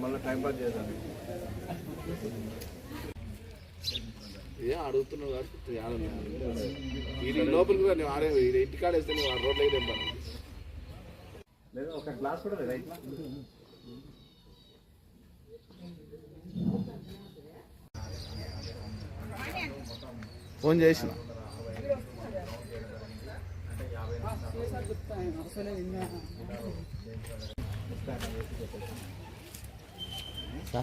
మళ్ళీ time pass చేద్దాం ఏ అడుగుతున్నావు కాబట్టి ఆడను. ఇది లోపలికి రా, నేను ఆడే ఇది ఇంటికాడ వేస్తే నువ్వు ఆ రోడ్లకి తెంపాను లేదా ఒక గ్లాస్ కూడా లేదా ఇట్లా ఫోన్ చేసిన. మా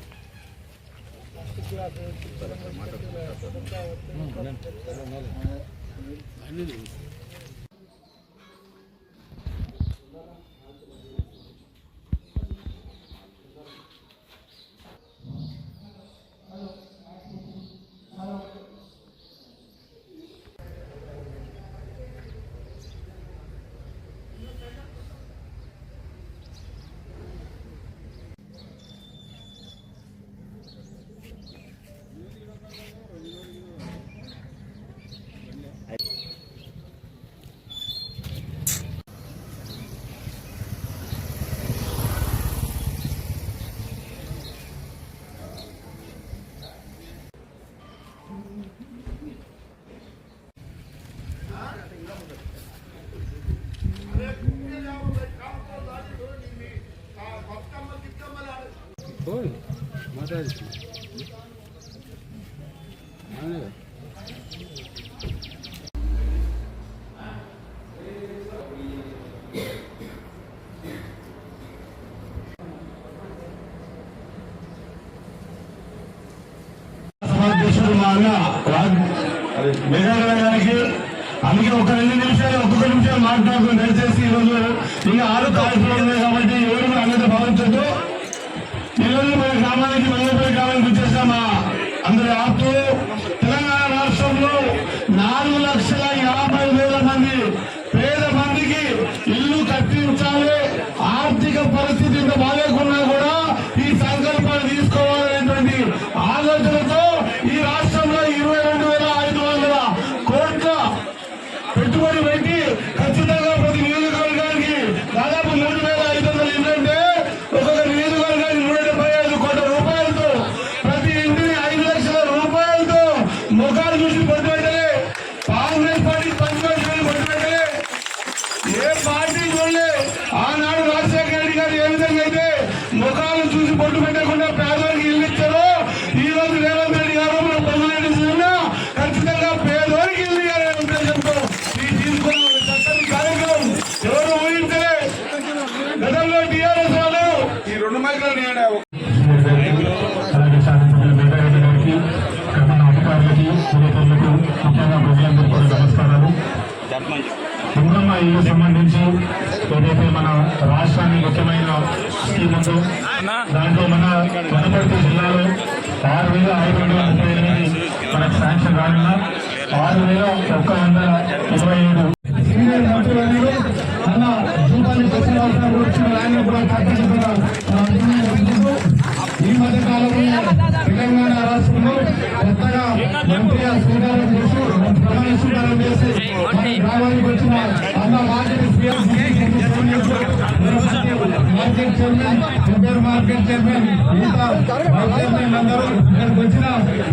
అన్న అందుకే ఒక రెండు నిమిషాలు ఒక్కొక్క నిమిషాలు మాట్లాడుకుని దయచేసి ఈరోజు ఇంకా ఆరు తారీఖులు ఉన్నాయి కాబట్టి ఎవరు అనేది భావించద్దు ఈరోజు మన గ్రామానికి మల్లెపల్లి గ్రామానికి వచ్చేసాం మా అందరి ఆపుతూ విలేకరులకు ముఖ్యంగా ప్రజలందరూ కూడా నమస్కారాలు ఇంద్రమ్మ ఇల్లు సంబంధించి ఏదైతే మన రాష్ట్రానికి ముఖ్యమైన స్కీమ్ ఉందో దాంట్లో మన వనపర్తి జిల్లాలో ఆరు వేల ఐదు వందల ముప్పై ఎనిమిది మనకు శాంక్షన్ రానున్న ఆరు వేల ఒక్క వందల ఇరవై ఏడు గ్రామానికి వచ్చిన అన్న market market chairman super market chairman మిగతా వైస్ చైర్మన్ అందరూ ఇక్కడికి వచ్చిన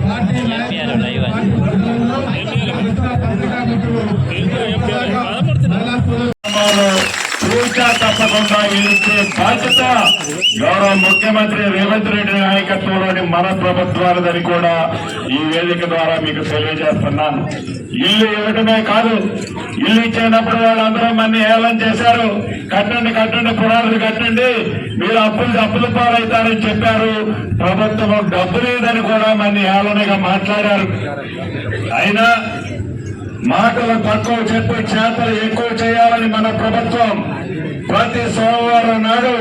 పార్టీ నాయకులు పత్రికా మిత్రులు తప్పకుండా ఇచ్చే బాధ్యత గౌరవ ముఖ్యమంత్రి రేవంత్ రెడ్డి నాయకత్వంలోని మన ప్రభుత్వాలదని కూడా ఈ వేదిక ద్వారా మీకు తెలియజేస్తున్నాను. ఇల్లు ఇవ్వడమే కాదు ఇల్లు ఇచ్చేటప్పుడు వాళ్ళందరూ మన ఏలం చేశారు. కట్టండి కట్టండి పునాదులు కట్టండి. మీరు అప్పులు అప్పుల పాలవుతారని చెప్పారు. ప్రభుత్వం డబ్బు లేదని కూడా మన ఏలనగా మాట్లాడారు. అయినా మాటలు తక్కువ చెప్పి చేతలు ఎక్కువ చేయాలని మన ప్రభుత్వం ప్రతి సోమవారం నాడు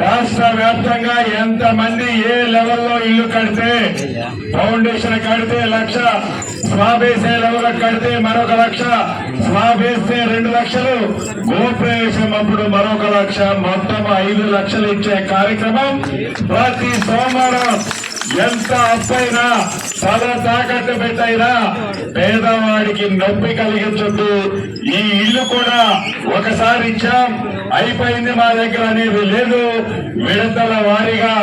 రాష్ట్ర వ్యాప్తంగా ఎంత మంది ఏ లెవెల్లో ఇల్లు కడితే ఫౌండేషన్ కడితే లక్ష స్లాబ్ వేసే లెవెల్ కడితే మరొక లక్ష స్లాబ్ వేస్తే రెండు లక్షలు గోప్రవేశం అప్పుడు మరొక లక్ష మొత్తం ఐదు లక్షలు ఇచ్చే కార్యక్రమం ప్రతి సోమవారం ఎంత అప్పైనా తల తాకట్టు పెట్టైనా పేదవాడికి నొప్పి కలిగించొద్దు ఈ ఇల్లు కూడా ఒకసారి ఇచ్చాం. అయిపోయింది మా దగ్గర అనేది లేదు. విడతల వారీగా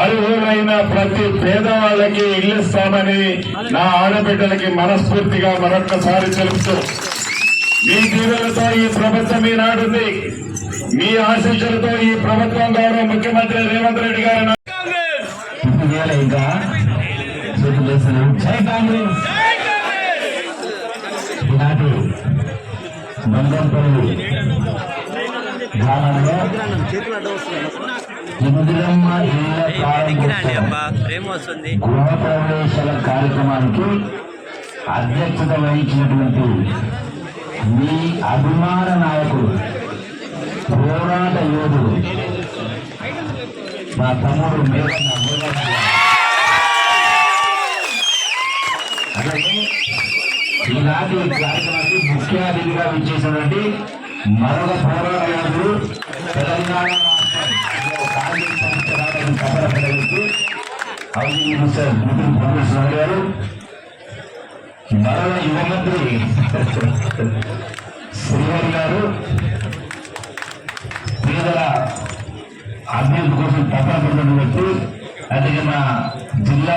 అర్హులైన ప్రతి పేదవాళ్ళకి ఇల్లు ఇస్తామని నా ఆడబిడ్డలకి మనస్ఫూర్తిగా మరొక్కసారి తెలుపుతూ మీ దీవులతో ఈ ప్రభుత్వం ఈనాడుంది. మీ ఆశీస్సులతో ఈ ప్రభుత్వం గౌరవ ముఖ్యమంత్రి రేవంత్ రెడ్డి గారు ఇవాళ ఇంకా చేతులు వేస్తున్నాం జై కాంగ్రెస్ ఈనాటి బంగంపల్లి గ్రామంలో ఇందిరమ్మ గృహప్రవేశాల కార్యక్రమానికి అధ్యక్షత వహించినటువంటి మీ అభిమాన నాయకుడు పోరాట యోధుడు మా తమ్ముడు మేఘన్న అబ్బుగారు. అలాగే ఈనాటి కార్యక్రమానికి ముఖ్య అతిథిగా విచ్చేసినటువంటి మరొక పోరాట యోధుడు తెలంగాణ గారు మరణ యువ మంత్రి శ్రీహరి గారు పేదల అభివృద్ధి కోసం తపన పడుతున్న వ్యక్తి అలాగే మా జిల్లా